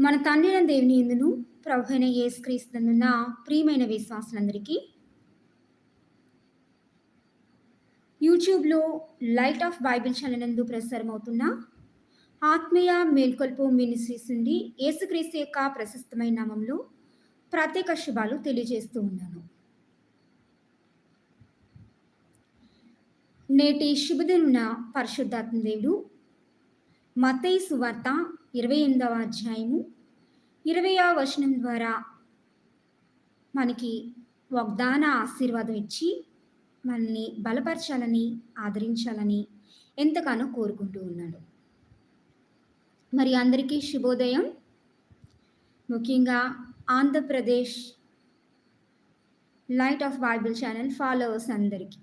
మన తండ్రిన దేవుని ఎందును? ప్రభుైన యేసుక్రీస్తున్న ప్రియమైన విశ్వాసులందరికీ యూట్యూబ్లో లైట్ ఆఫ్ బైబిల్ ఛానల్ నందు ప్రసారం అవుతున్న ఆత్మీయ మేల్కొల్పు మినిస్ట్రీస్ నుండి యేసుక్రీస్తు యొక్క ప్రశస్తమైన నామంలో ప్రత్యేక శుభాలు తెలియజేస్తూ ఉన్నాను. నేటి శుభదిన పరిశుద్ధాత్మ దేవుడు మతయి సువార్త ఇరవై ఎనిమిదవ అధ్యాయము ఇరవయవ వచనం ద్వారా మనకి వాగ్దాన ఆశీర్వాదం ఇచ్చి మనల్ని బలపరచాలని ఆదరించాలని ఎంతగానో కోరుకుంటూ ఉన్నాడు. మరి అందరికీ శుభోదయం. ముఖ్యంగా Andhra Pradesh light of bible channel followers అందరికీ.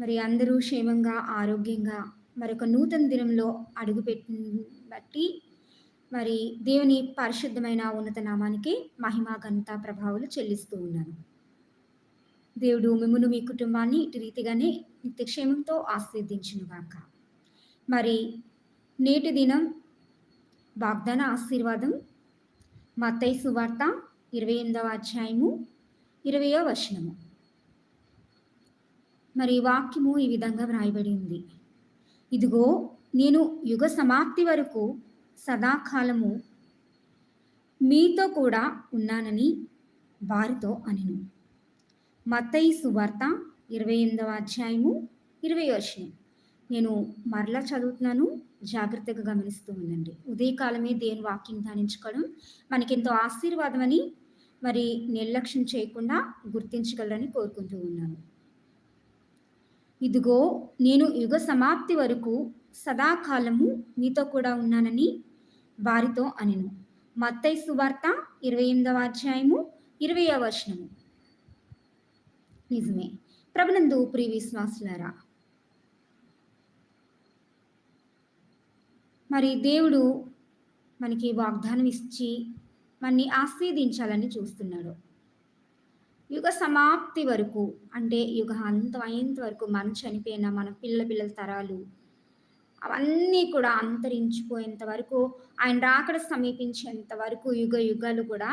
మరి అందరూ క్షేమంగా ఆరోగ్యంగా మరొక నూతన దినంలో అడుగుపెట్టి బట్టి మరి దేవుని పరిశుద్ధమైన ఉన్నత నామానికి మహిమ గంత ప్రభావాలు చెల్లిస్తూ ఉన్నాను. దేవుడు మిమ్మను మీ కుటుంబాన్ని ఇటు రీతిగానే నిత్యక్షేమంతో ఆశీర్దించునుగాక మరి నేటి దినం వాగ్దాన ఆశీర్వాదం మత్తయి సువార్త ఇరవై ఎనిమిదవ అధ్యాయము ఇరవయో వచనము. మరి వాక్యము ఈ విధంగా వ్రాయబడి ఉంది. ఇదిగో నేను యుగ సమాప్తి వరకు సదాకాలము మీతో కూడా ఉన్నానని వారితో అనెను. మత్తయి సువార్త ఇరవై ఎనిమిదవ అధ్యాయము ఇరవై వచనం. నేను మరలా చదువుతున్నాను జాగ్రత్తగా గమనిస్తూ ఉండండి. ఉదయకాలమే దేని వాక్యం ధ్యానించుకోవడం మనకెంతో ఆశీర్వాదమని మరి నిర్లక్ష్యం చేయకుండా గుర్తించగలరని కోరుకుంటూ ఉన్నాను. ఇదిగో నేను యుగ సమాప్తి వరకు సదాకాలము మీతో కూడా ఉన్నానని వారితో అనెను. మత్తై సువార్త ఇరవై ఎనిమిదవ అధ్యాయము ఇరవై వచనము. నిజమే. ప్రభునందు ప్రియ విశ్వాసులారా మరి దేవుడు మనకి వాగ్దానం ఇచ్చి మనని ఆస్వాదించాలని చూస్తున్నాడు. యుగ సమాప్తి వరకు అంటే యుగ అంతం అయ్యేంత వరకు మనం చనిపోయిన మన పిల్ల పిల్లల తరాలు అవన్నీ కూడా అంతరించిపోయేంత వరకు ఆయన రాకడ సమీపించేంత వరకు యుగ యుగాలు కూడా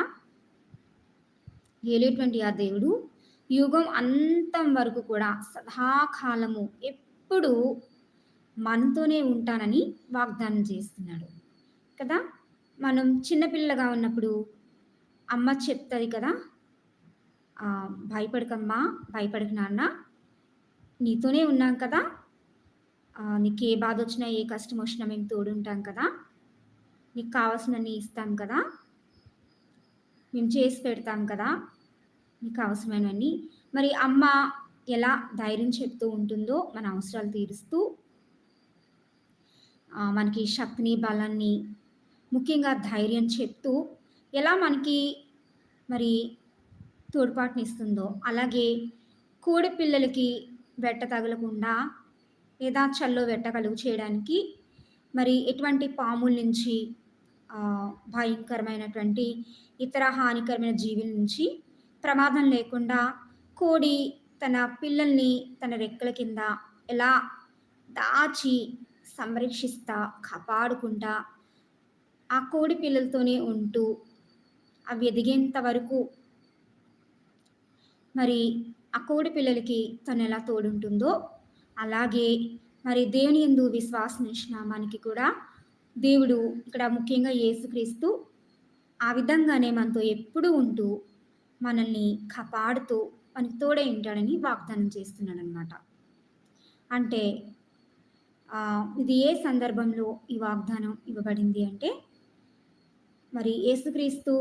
ఏలేటువంటి ఆ దేవుడు యుగం అంతం వరకు కూడా సదాకాలము ఎప్పుడు మనతోనే ఉంటానని వాగ్దానం చేస్తున్నాడు. కదా? మనం చిన్నపిల్లగా ఉన్నప్పుడు అమ్మ చెప్తుంది కదా భయపడకమ్మా భయపడక నాన్న. నీతోనే ఉన్నాం కదా. నీకు ఏ బాధ వచ్చినా ఏ కష్టం వచ్చినా మేము తోడుంటాం కదా. నీకు కావాల్సినన్ని ఇస్తాం కదా. మేము చేసి పెడతాం కదా. నీకు అవసరమైనవన్నీ. మరి అమ్మ ఎలా ధైర్యం చెప్తూ ఉంటుందో మన అవసరాలు తీరుస్తూ మనకి శక్తిని బలాన్ని ముఖ్యంగా ధైర్యం చెప్తూ ఎలా మనకి మరి తోడ్పాటునిస్తుందో. అలాగే కోడి పిల్లలకి వెట్ట తగలకుండా లేదా చల్లో వెట్ట కలుగు చేయడానికి మరి ఎటువంటి పాముల నుంచి భయంకరమైనటువంటి ఇతర హానికరమైన జీవుల నుంచి ప్రమాదం లేకుండా కోడి తన పిల్లల్ని తన రెక్కల కింద ఎలా దాచి సంరక్షిస్తా కాపాడుకుంటా ఆ కోడి పిల్లలతోనే ఉంటూ అవి ఎదిగేంత వరకు మరి ఆ కోడి పిల్లలకి తను ఎలా తోడుంటుందో అలాగే మరి దేవుని ఎందు విశ్వాసం ఇచ్చిన మనకి కూడా దేవుడు ఇక్కడ ముఖ్యంగా యేసుక్రీస్తు ఆ విధంగానే మనతో ఎప్పుడూ ఉంటూ మనల్ని కాపాడుతూ మనకి తోడే ఉంటాడని వాగ్దానం చేస్తున్నాడు అనమాట అంటే ఇది ఏ సందర్భంలో ఈ వాగ్దానం ఇవ్వబడింది అంటే మరి యేసుక్రీస్తు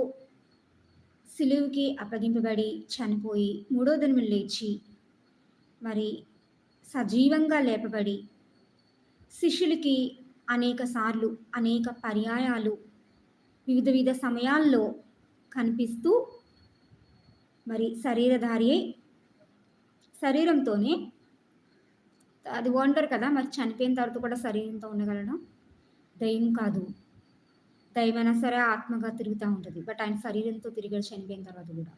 సిలువుకి అప్పగింపబడి చనిపోయి మూడో దినము లేచి మరి సజీవంగా లేపబడి శిష్యులకి అనేక సార్లు అనేక పర్యాయాలు వివిధ వివిధ సమయాల్లో కనిపిస్తూ మరి శరీరధారి శరీరంతోనే అది వండర్ కదా మరి చనిపోయిన తర్వాత కూడా శరీరంతో ఉండగలడం? దయ్యం కాదు. దైవైనా సరే ఆత్మగా తిరుగుతూ ఉంటుంది. బట్ ఆయన శరీరంతో తిరిగాడు చనిపోయిన తర్వాత కూడా.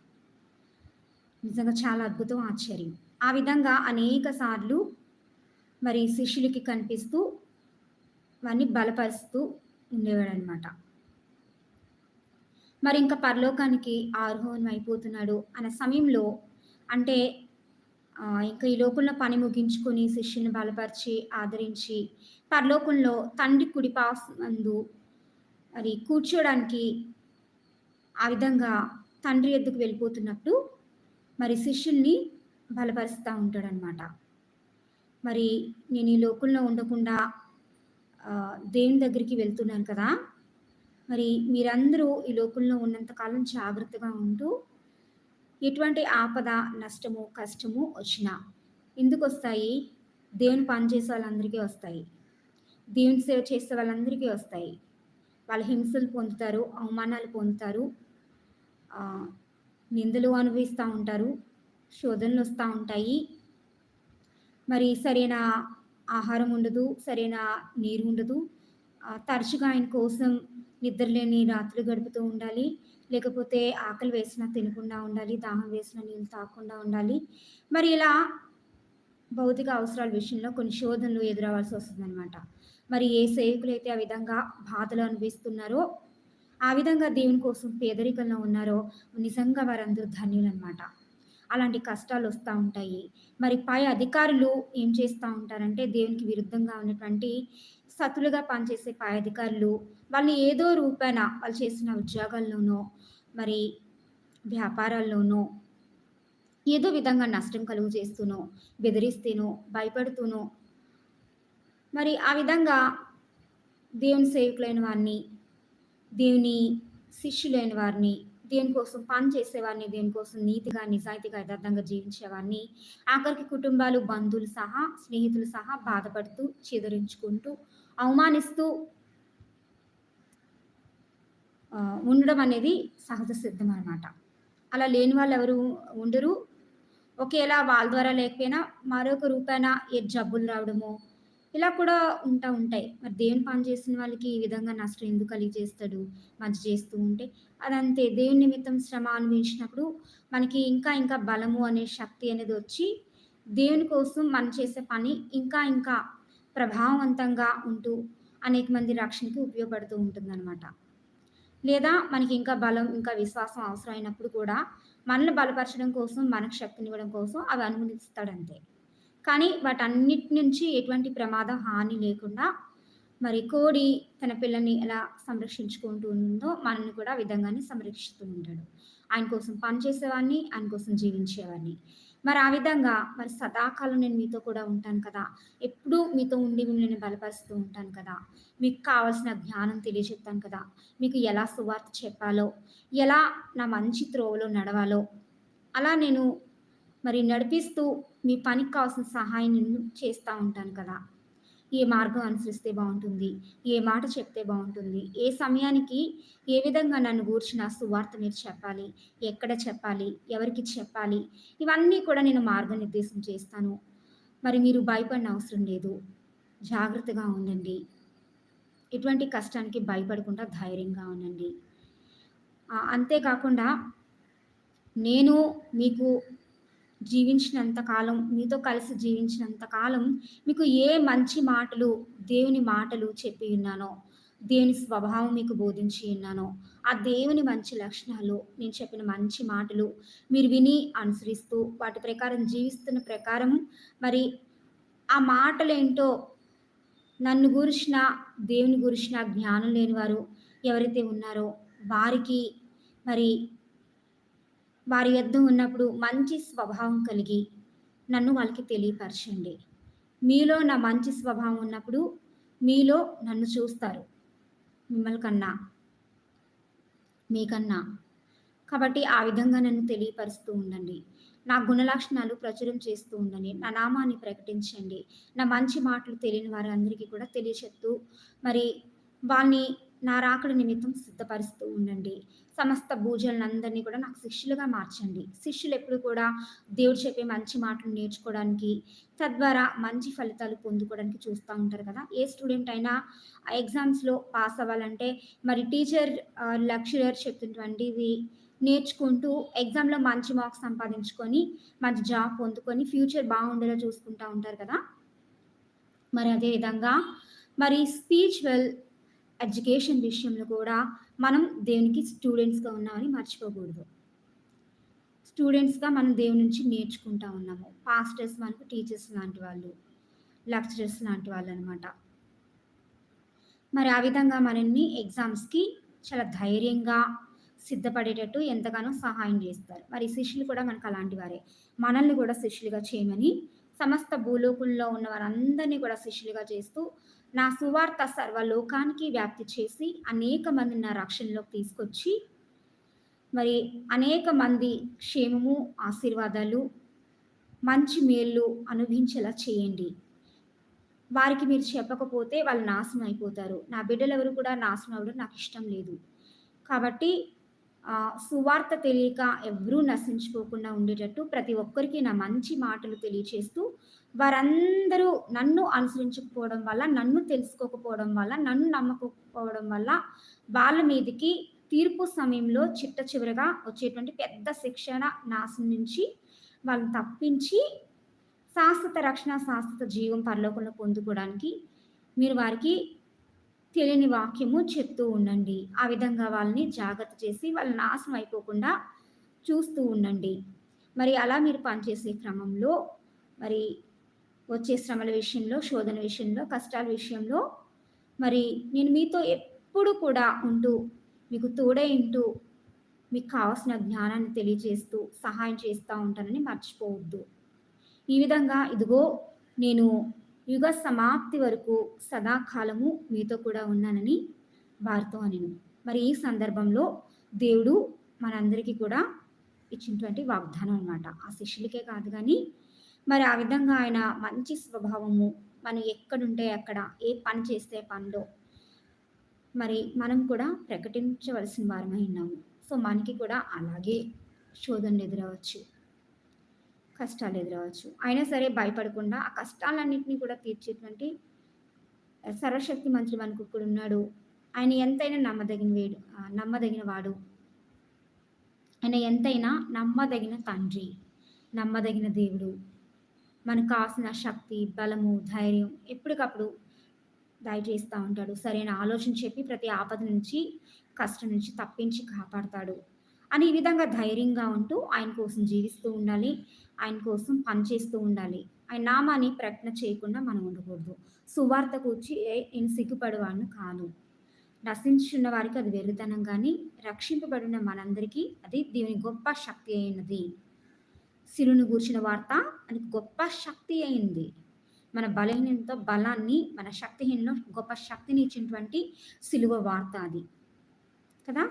నిజంగా చాలా అద్భుతం ఆశ్చర్యం. ఆ విధంగా అనేక సార్లు మరి శిష్యులకి కనిపిస్తూ వాడిని బలపరుస్తూ ఉండేవాడనమాట మరి ఇంకా పరలోకానికి ఆరోహణం అయిపోతున్నాడు అనే సమయంలో అంటే ఇంకా ఈ లోకంలో పని ముగించుకొని శిష్యుని బలపరిచి ఆదరించి పరలోకంలో తండ్రి కుడిపాస్ నందు మరి కూర్చోడానికి ఆ విధంగా తండ్రి ఎద్దుకు వెళ్ళిపోతున్నప్పుడు మరి శిష్యుల్ని బలపరుస్తూ ఉంటాడనమాట మరి నేను ఈ లోకంలో ఉండకుండా దేవుని దగ్గరికి వెళ్తున్నాను కదా. మరి మీరందరూ ఈ లోకంలో ఉన్నంతకాలం జాగ్రత్తగా ఉంటూ ఎటువంటి ఆపద నష్టము కష్టము వచ్చినా ఎందుకు వస్తాయి? దేవుని పని చేసే వాళ్ళందరికీ వస్తాయి. దేవుని సేవ చేసే వాళ్ళందరికీ వస్తాయి. వాళ్ళ హింసలు పొందుతారు అవమానాలు పొందుతారు నిందలు అనుభవిస్తూ ఉంటారు శోధనలు వస్తూ ఉంటాయి. మరి సరైన ఆహారం ఉండదు సరైన నీరు ఉండదు. తరచుగా ఆయన కోసం నిద్రలేని రాత్రులు గడుపుతూ ఉండాలి. లేకపోతే ఆకలి వేసినా తినకుండా ఉండాలి దాహం వేసిన నీళ్ళు తాగకుండా ఉండాలి. మరి ఇలా భౌతిక అవసరాల విషయంలో కొన్ని శోధనలు ఎదురవ్వాల్సి వస్తుందన్నమాట. మరి ఏ సేవకులైతే ఆ విధంగా బాధలు అనిపిస్తున్నారో ఆ విధంగా దేవుని కోసం పేదరికంలో ఉన్నారో నిజంగా వారందరూ ధన్యులు అనమాట అలాంటి కష్టాలు వస్తూ ఉంటాయి. మరి పై అధికారులు ఏం చేస్తూ ఉంటారంటే దేవునికి విరుద్ధంగా ఉన్నటువంటి సతులుగా పనిచేసే పై అధికారులు వాళ్ళు ఏదో రూపాన వాళ్ళు చేసిన ఉద్యోగాల్లోనో మరి వ్యాపారాల్లోనో ఏదో విధంగా నష్టం కలుగు చేస్తూనో బెదిరిస్తేనో భయపడుతూనో మరి ఆ విధంగా దేవుని సేవకులైన వారిని దేవుని శిష్యులైన వారిని దేనికోసం పని చేసేవాడిని దేనికోసం నీతిగా నిజాయితీగా యథార్థంగా జీవించేవాడిని ఆఖరికి కుటుంబాలు బంధువులు సహా స్నేహితులు సహా బాధపడుతూ చెదరించుకుంటూ అవమానిస్తూ ఉండడం అనేది సహజ సిద్ధం అనమాట అలా లేని వాళ్ళు ఎవరు ఉండరు. ఒకేలా వాళ్ళ ద్వారా లేకపోయినా మరొక రూపాయన ఏ జబ్బులు రావడమో ఇలా కూడా ఉంటా ఉంటాయి. మరి దేవుని పని చేసిన వాళ్ళకి ఈ విధంగా నష్టం ఎందుకు కలిగి చేస్తాడు మంచి చేస్తూ ఉంటే అదంతే. దేవుని నిమిత్తం శ్రమ అనుభవించినప్పుడు మనకి ఇంకా ఇంకా బలము అనే శక్తి అనేది వచ్చి దేవుని కోసం మనం చేసే పని ఇంకా ఇంకా ప్రభావవంతంగా ఉంటూ అనేక మంది రక్షణకి ఉపయోగపడుతూ ఉంటుందన్నమాట. లేదా మనకి ఇంకా బలం ఇంకా విశ్వాసం అవసరమైనప్పుడు కూడా మనల్ని బలపరచడం కోసం మనకు శక్తినివ్వడం కోసం అవి అనుమతిస్తాడంతే. కానీ వాటన్నిటి నుంచి ఎటువంటి ప్రమాద హాని లేకుండా మరి కోడి తన పిల్లని ఎలా సంరక్షించుకుంటూ ఉందో మనల్ని కూడా ఆ విధంగానే సంరక్షిస్తూ ఉంటాడు. ఆయన కోసం పనిచేసేవాడిని ఆయన కోసం జీవించేవాడిని. మరి ఆ విధంగా మరి సదాకాలం నేను మీతో కూడా ఉంటాను కదా ఎప్పుడూ మీతో ఉండి మిమ్మల్ని బలపరుస్తూ ఉంటాను కదా మీకు కావాల్సిన జ్ఞానం తెలియచెప్తాను కదా మీకు ఎలా సువార్త చెప్పాలో ఎలా నా మంచి త్రోవలో నడవాలో అలా నేను మరి నడిపిస్తూ మీ పనికి కావాల్సిన సహాయం నేను చేస్తూ ఉంటాను కదా. ఏ మార్గం అనుసరిస్తే బాగుంటుంది ఏ మాట చెప్తే బాగుంటుంది ఏ సమయానికి ఏ విధంగా నన్ను గూర్చిన సువార్త మీరు చెప్పాలి ఎక్కడ చెప్పాలి ఎవరికి చెప్పాలి ఇవన్నీ కూడా నేను మార్గనిర్దేశం చేస్తాను. మరి మీరు భయపడిన అవసరం లేదు. జాగ్రత్తగా ఉండండి. ఎటువంటి కష్టానికి భయపడకుండా ధైర్యంగా ఉండండి. అంతేకాకుండా నేను మీకు జీవించినంత కాలం మీతో కలిసి జీవించినంత కాలం మీకు ఏ మంచి మాటలు దేవుని మాటలు చెప్పి ఉన్నానో దేవుని స్వభావం మీకు బోధించి ఉన్నానో ఆ దేవుని మంచి లక్షణాలు నేను చెప్పిన మంచి మాటలు మీరు విని అనుసరిస్తూ వాటి ప్రకారం జీవిస్తున్న ప్రకారం మరి ఆ మాటలేంటో నన్ను గురిసిన దేవుని గురిసిన జ్ఞానం లేని వారు ఎవరైతే ఉన్నారో వారికి మరి వారి యొద్ద ఉన్నప్పుడు మంచి స్వభావం కలిగి నన్ను వాళ్ళకి తెలియపరచండి. మీలో నా మంచి స్వభావం ఉన్నప్పుడు మీలో నన్ను చూస్తారు. మిమ్మల్ని కన్నా మీకన్నా కాబట్టి ఆ విధంగా నన్ను తెలియపరుస్తూ ఉండండి. నా గుణలక్షణాలు ప్రచురం చేస్తూ ఉండండి. నా నామాన్ని ప్రకటించండి. నా మంచి మాటలు తెలియని వారందరికీ కూడా తెలియచెప్తూ మరి వాళ్ళని నా రాకడ నిమిత్తం సిద్ధపరుస్తూ ఉండండి. సమస్త భూజలందరినీ కూడా నాకు శిష్యులుగా మార్చండి. శిష్యులు ఎప్పుడు కూడా దేవుడు చెప్పే మంచి మాటలు నేర్చుకోవడానికి తద్వారా మంచి ఫలితాలు పొందుకోవడానికి చూస్తూ ఉంటారు కదా. ఏ స్టూడెంట్ అయినా ఎగ్జామ్స్లో పాస్ అవ్వాలంటే మరి టీచర్ లెక్చరర్ చెప్తున్నటువంటివి నేర్చుకుంటూ ఎగ్జామ్లో మంచి మార్క్స్ సంపాదించుకొని మంచి జాబ్ పొందుకొని ఫ్యూచర్ బాగుండేలా చూసుకుంటూ ఉంటారు కదా. మరి అదే విధంగా మరి వెల్ ఎడ్యుకేషన్ విషయంలో కూడా మనం దేవునికి స్టూడెంట్స్‌గా ఉన్నామని మర్చిపోకూడదు. స్టూడెంట్స్‌గా మనం దేవుని నుంచి నేర్చుకుంటా ఉన్నాము. పాస్టర్స్ మనకు టీచర్స్ లాంటి వాళ్ళు. లెక్చరర్స్ లాంటి వాళ్ళు అనమాట మరి ఆ విధంగా మనల్ని ఎగ్జామ్స్‌కి చాలా ధైర్యంగా సిద్ధపడేటట్టు ఎంతగానో సహాయం చేస్తారు మరి శిష్యులు కూడా మనకు అలాంటి వారే. మనల్ని కూడా శిష్యులుగా చేయమని సమస్త భూలోకంలో ఉన్న వారందరినీ కూడా శిష్యులుగా చేస్తూ, నా సువార్త సర్వలోకానికి వ్యాప్తి చేసి అనేక మందిని నా రక్షణలోకి తీసుకొచ్చి, మరి అనేక మంది క్షేమము, ఆశీర్వాదాలు, మంచి మేళ్ళు అనుభవించేలా చేయండి. వారికి మీరు చెప్పకపోతే వాళ్ళు నాశనం అయిపోతారు. నా బిడ్డలు ఎవరు కూడా నాశనం అవ్వడం నాకు ఇష్టం లేదు. కాబట్టి సువార్త తెలియక ఎవ్వరూ నశించిపోకుండా ఉండేటట్టు ప్రతి ఒక్కరికి నా మంచి మాటలు తెలియచేస్తూ, వారందరూ నన్ను అనుసరించకపోవడం వల్ల, నన్ను తెలుసుకోకపోవడం వల్ల, నన్ను నమ్మకపోవడం వల్ల వాళ్ళ మీదకి తీర్పు సమయంలో చిట్ట చివరగా వచ్చేటువంటి పెద్ద శిక్షణ నాశనం నుంచి వాళ్ళని తప్పించి శాశ్వత రక్షణ, శాశ్వత జీవం పరలోకంలో పొందుకోవడానికి మీరు వారికి తెలియని వాక్యము చెప్తూ ఉండండి. ఆ విధంగా వాళ్ళని జాగ్రత్త చేసి వాళ్ళ నాశనం అయిపోకుండా చూస్తూ ఉండండి. మరి అలా మీరు పనిచేసే క్రమంలో మరి వచ్చే శ్రమల విషయంలో, శోధన విషయంలో, కష్టాల విషయంలో మరి నేను మీతో ఎప్పుడు కూడా ఉంటూ, మీకు తోడై ఉంటూ, మీకు కావాల్సిన జ్ఞానాన్ని తెలియజేస్తూ, సహాయం చేస్తూ ఉంటానని మర్చిపోవద్దు. ఈ విధంగా ఇదిగో నేను యుగ సమాప్తి వరకు సదాకాలము మీతో కూడా ఉన్నానని వారితో అనెను. మరి ఈ సందర్భంలో దేవుడు మనందరికీ కూడా ఇచ్చినటువంటి వాగ్దానం అనమాట ఆ శిష్యులకే కాదు కానీ మరి ఆ విధంగా ఆయన మంచి స్వభావము, మనం ఎక్కడుంటే అక్కడ, ఏ పని చేస్తే పనిలో మరి మనం కూడా ప్రకటించవలసిన వారమై ఉన్నాము. సో, మనకి కూడా అలాగే శోధనలు ఎదురవ్వచ్చు. కష్టాలు ఎదురవచ్చు అయినా సరే భయపడకుండా ఆ కష్టాలన్నింటినీ కూడా తీర్చేటువంటి సర్వశక్తి మంత్రి మనకు ఇక్కడున్నాడు. ఆయన ఎంతైనా నమ్మదగిన వేడు నమ్మదగిన వాడు. ఆయన ఎంతైనా నమ్మదగిన తండ్రి, నమ్మదగిన దేవుడు. మనకు కావాల్సిన శక్తి, బలము, ధైర్యం ఎప్పటికప్పుడు దయచేస్తూ ఉంటాడు. సరైన ఆలోచన చెప్పి ప్రతి ఆపద నుంచి, కష్టం నుంచి తప్పించి కాపాడతాడు. అని ఈ విధంగా ధైర్యంగా ఉంటూ ఆయన కోసం జీవిస్తూ ఉండాలి. ఆయన కోసం పనిచేస్తూ ఉండాలి. ఆయన నామాన్ని ప్రకటన చేయకుండా మనం ఉండకూడదు. సువార్త గూర్చి నేను సిగ్గుపడేవాడిని కాదు నశించున్న వారికి అది వెర్రితనం కానీ రక్షింపబడిన మనందరికీ అది దేవుని గొప్ప శక్తి అయినది. సిరుని గూర్చిన వార్త అది గొప్ప శక్తి అయింది. మన బలహీనతో బలాన్ని, మన శక్తిహీనలో గొప్ప శక్తిని ఇచ్చినటువంటి సిలువ వార్త అది. కదా!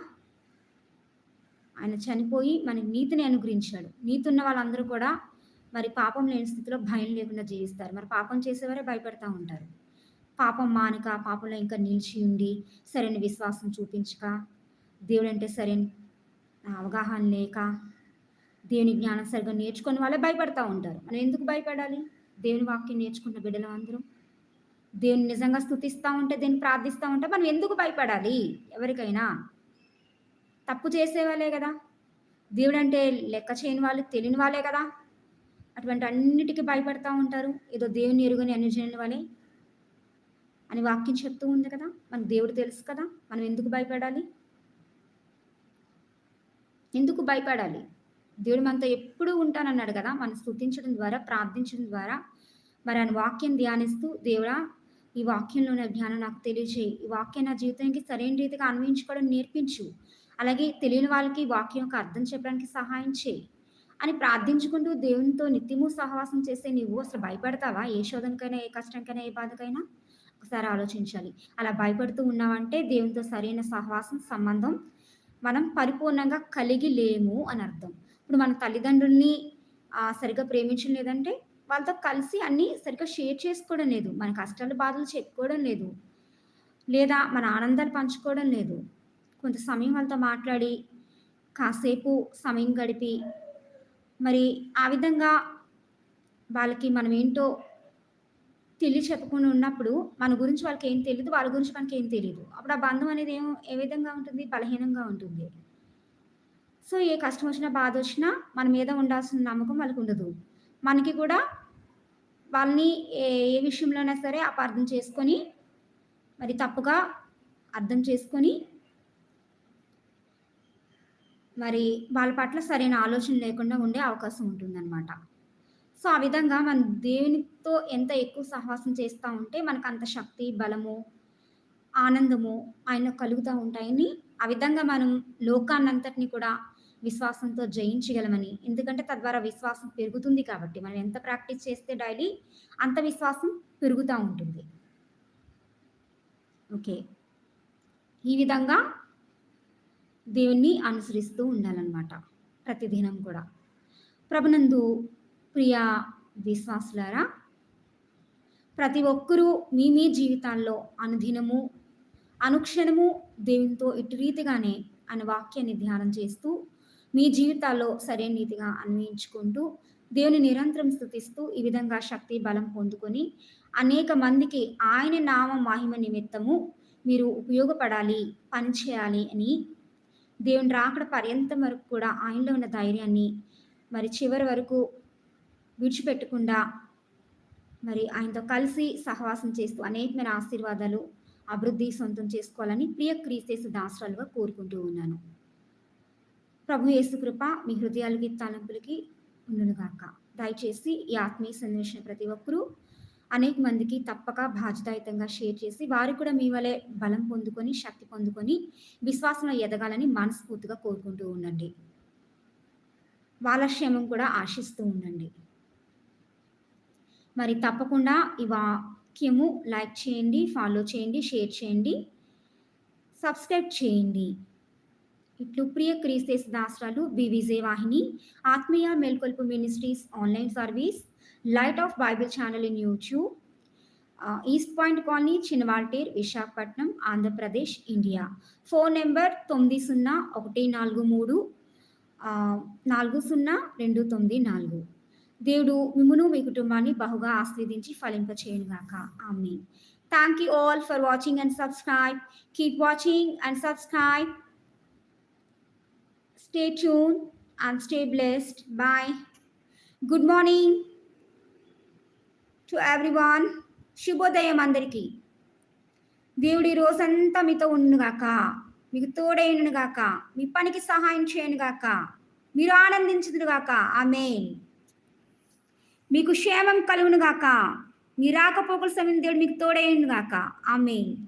ఆయన చనిపోయి మనకి నీతిని అనుగ్రహించాడు. నీతి ఉన్న వాళ్ళందరూ కూడా మరి పాపం లేని స్థితిలో భయం లేకుండా జీవిస్తారు. మరి పాపం చేసేవారే భయపడతా ఉంటారు. పాపం మానక, పాపంలో ఇంకా నిలిచి ఉండి, సరైన విశ్వాసం చూపించక, దేవుడంటే సరైన అవగాహన లేక, దేవుని జ్ఞానం సరిగ్గా నేర్చుకుని వాళ్ళే భయపడతా ఉంటారు. మనం ఎందుకు భయపడాలి? దేవుని వాక్యం నేర్చుకున్న బిడ్డలు అందరూ దేవుని నిజంగా స్థుతిస్తూ ఉంటే, దేన్ని ప్రార్థిస్తూ ఉంటే మనం ఎందుకు భయపడాలి ఎవరికైనా? తప్పు చేసేవాళ్ళే గదా! దేవుడంటే లెక్క చేయని వాళ్ళు, తెలియని వాళ్ళే కదా అటువంటి అన్నిటికీ భయపడతా ఉంటారు. ఏదో దేవుని ఎరుగని అన్యజనుల వాళ్ళే అని వాక్యం చెప్తూ ఉంది కదా! మనకు దేవుడు తెలుసు కదా! మనం ఎందుకు భయపడాలి? ఎందుకు భయపడాలి? దేవుడు మనతో ఎప్పుడూ ఉంటానన్నాడు కదా మనం స్తుతించడం ద్వారా, ప్రార్థించడం ద్వారా మరి ఆయన వాక్యం ధ్యానిస్తూ, దేవుడా! ఈ వాక్యంలో ఉన్న జ్ఞానం నాకు తెలియజేయి. ఈ వాక్యం నా జీవితానికి సరైన రీతిగా అన్వయించుకోవడం నేర్పించు. అలాగే తెలియని వాళ్ళకి వాక్యం యొక్క అర్థం చెప్పడానికి సహాయం చేయి. అని ప్రార్థించుకుంటూ దేవునితో నిత్యము సహవాసం చేస్తే నువ్వు అసలు భయపడతావా? ఏ శోధనకైనా, ఏ కష్టంకైనా, ఏ బాధకైనా? ఒకసారి ఆలోచించాలి. అలా భయపడుతూ ఉన్నావంటే దేవునితో సరైన సహవాసం, సంబంధం మనం పరిపూర్ణంగా కలిగి లేము అని అర్థం. ఇప్పుడు మన తల్లిదండ్రుల్ని సరిగ్గా ప్రేమించడం లేదంటే, వాళ్ళతో కలిసి అన్నీ సరిగ్గా షేర్ చేసుకోవడం లేదు. మన కష్టాలు, బాధలు చెప్పుకోవడం లేదు. లేదా మన ఆనందాలు పంచుకోవడం లేదు. కొంత సమయం వాళ్ళతో మాట్లాడి, కాసేపు సమయం గడిపి, మరి ఆ విధంగా వాళ్ళకి మనమేంటో తెలియ చెప్పకుండా ఉన్నప్పుడు, మన గురించి వాళ్ళకేం తెలియదు వాళ్ళ గురించి మనకి ఏం తెలియదు అప్పుడు ఆ బంధం అనేది ఏం ఏ విధంగా ఉంటుంది? బలహీనంగా ఉంటుంది. సో, ఏ కష్టం వచ్చినా, బాధ వచ్చినా మన మీద ఉండాల్సిన నమ్మకం వాళ్ళకి ఉండదు మనకి కూడా వాళ్ళని ఏ ఏ విషయంలోనైనా సరే అపార్థం చేసుకొని, మరి తప్పుగా అర్థం చేసుకొని మరి వాళ్ళ పట్ల సరైన ఆలోచన లేకుండా ఉండే అవకాశం ఉంటుందన్నమాట. సో ఆ విధంగా మనం దేవునితో ఎంత ఎక్కువ సహవాసం చేస్తూ ఉంటే మనకు అంత శక్తి బలము ఆనందము ఆయన కలుగుతూ ఉంటాయని ఆ విధంగా మనం లోకాన్నంతటిని కూడా విశ్వాసంతో జయించగలమని. ఎందుకంటే తద్వారా విశ్వాసం పెరుగుతుంది కాబట్టి మనం ఎంత ప్రాక్టీస్ చేస్తే డైలీ అంత విశ్వాసం పెరుగుతూ ఉంటుంది. ఓకే. ఈ విధంగా దేవుణ్ణి అనుసరిస్తూ ఉండాలన్నమాట ప్రతిదినం కూడా. ప్రభునందు ప్రియ విశ్వాసులారా ప్రతి ఒక్కరూ మీ మీ జీవితాల్లో అనుదినము అనుక్షణము దేవునితో ఇటు రీతిగానే అనే వాక్యాన్ని ధ్యానం చేస్తూ మీ జీవితాల్లో సరైన రీతిగా అన్వయించుకుంటూ దేవుని నిరంతరం స్థుతిస్తూ ఈ విధంగా శక్తి బలం పొందుకొని అనేక మందికి ఆయన నామ మహిమ నిమిత్తము మీరు ఉపయోగపడాలి పనిచేయాలి అని దేవుని రాకడ పర్యంతం వరకు కూడా ఆయనలో ఉన్న ధైర్యాన్ని మరి చివరి వరకు విడిచిపెట్టకుండా మరి ఆయనతో కలిసి సహవాసం చేస్తూ అనేకమైన ఆశీర్వాదాలు అభివృద్ధి సొంతం చేసుకోవాలని ప్రియ క్రీస్తేసు దాసరాలుగా కోరుకుంటూ ఉన్నాను. ప్రభు యేసు కృప మీ హృదయాలకి తలంపులకి ఉండునుగాక. దయచేసి ఈ ఆత్మీయ సన్నివేశం ప్రతి ఒక్కరూ అనేక మందికి తప్పక బాధ్యతాయుతంగా షేర్ చేసి వారు కూడా మీ వలె బలం పొందుకొని శక్తి పొందుకొని విశ్వాసంలో ఎదగాలని మనస్ఫూర్తిగా కోరుకుంటూ ఉండండి. వాళ్ళ క్షేమం కూడా ఆశిస్తూ ఉండండి. మరి తప్పకుండా ఈ వాక్యము లైక్ చేయండి ఫాలో చేయండి షేర్ చేయండి సబ్స్క్రైబ్ చేయండి. ఇట్లు ప్రియ క్రీస్తేస్ దాసరాలు బీవీజే వాహిని ఆత్మీయ మేల్కొల్పు ministries online service light of bible channel in YouTube east point colony Chinna Waltair Visakhapatnam Andhra Pradesh India phone number తొమ్మిది సున్నా ఒకటి నాలుగు మూడు నాలుగు సున్నా రెండు తొమ్మిది నాలుగు. దేవుడు మిమ్మును మీ కుటుంబాన్ని బహుగా ఆస్వాదించి ఫలింపచేయునుగాక. ఆమె thank you all for watching and subscribe keep watching and subscribe stay tune and stay blessed bye good morning to everyone శుభోదయం అందరికీ. దేవుడి రోజంతా మీతో ఉండుగాక మీకు తోడైనగాక మీ పనికి సహాయం చేయనుగాక. మీరు ఆనందించుదురుగాక. ఆమె మీకు క్షేమం కలుగునుగాక. మీ రాకపోకల సమయం దేవుడు మీకు తోడైనగాక ఆమె